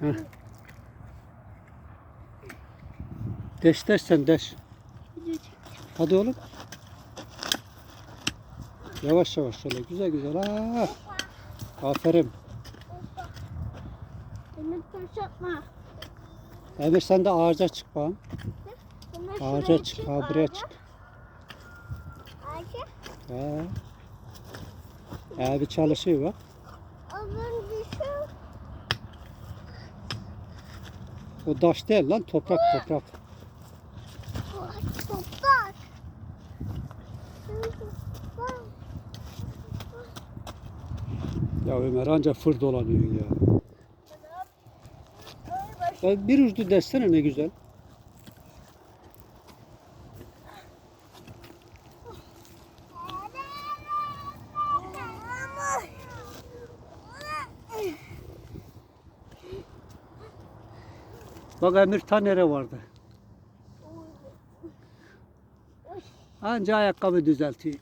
Heh. Deş deş sen deş. Hadi oğlum. Yavaş yavaş şöyle güzel güzel. Aa. Aferin. Emir taş atma. Emir sen de ağaca çık. Emir Ağaca çık. Ha buraya çık. Ağaca. Ha. Ha bir çalışıyor bak. Alın düşün. O taş değil lan toprak toprak. Toprak. Ya Ömer anca fır dolanıyorsun ya. Ya bir ucu desene ne güzel. Bak Emir ta nere vardı. Anca ayakkabı düzeltiyor.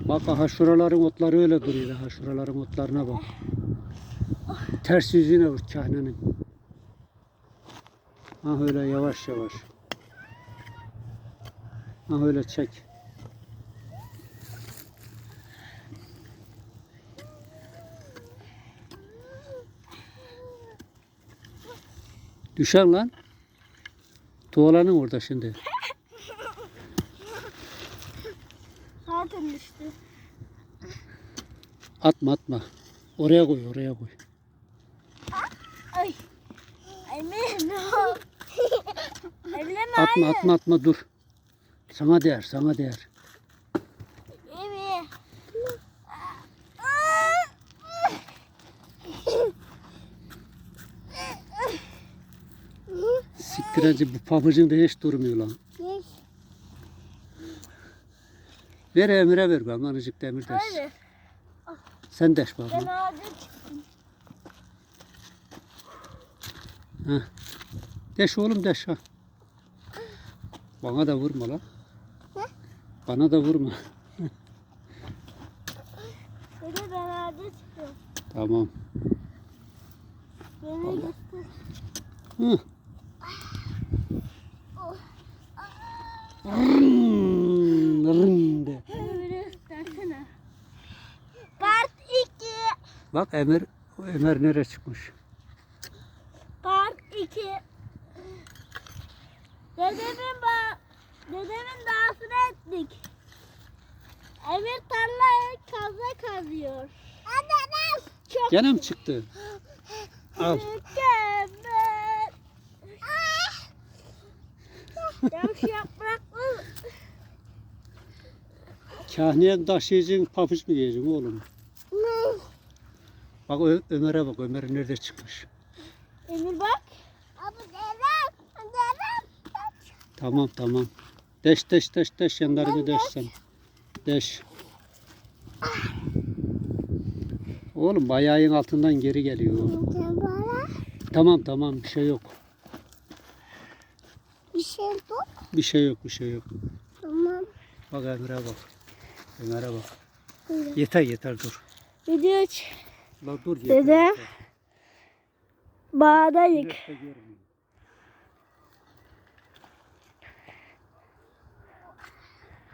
Bak aha şuraların otları öyle duruyor. Aha şuraların otlarına bak. Ters yüzüne vur kahnenin. Ha öyle yavaş yavaş. Ha öyle çek. Düşer lan. Tuğlanın orada şimdi. Zaten düştü. Atma atma. Oraya koy oraya koy. Ay. Oldu? Elleme Atma atma atma dur. Sana değer sana değer. Acı bu pabucun da hiç durmuyor lan. Ver Emir'e ver ben azıcık demir deş. Sen deş Ben bakalım. ağaca çıktım. Heh. Deş oğlum deş ha. Bana da vurma lan. Ne? Bana da vurma. Dede ben ağaca çıktım. Tamam. Beni göster. Hı. Rın, rın de. Part 2. Bak Emir, Ömer nereye çıkmış? Part 2. Dedemin ba dedemin dağısını ettik. Emir tarlaya kazma kazıyor. Anne Çok Gene mi çıktı? Al. mükemmel. Yaş yapraklı. Kahniye taşıyacaksın, papuç mu giyeceksin oğlum? Bak Ö- Ömer'e bak, Ömer nerede çıkmış? Emir bak. Abi dedem. Dedem. Tamam tamam. Deş deş deş deş yanlarını deş sen. Deş. Oğlum ayağın altından geri geliyor. Tamam tamam bir şey yok. Bir şey bu. Bir şey yok bir şey yok. Tamam. Bak Ömer'e bak. Ömer'e bak. Yeter yeter dur. Video aç. La dur yeter. Dede. Bağdayık.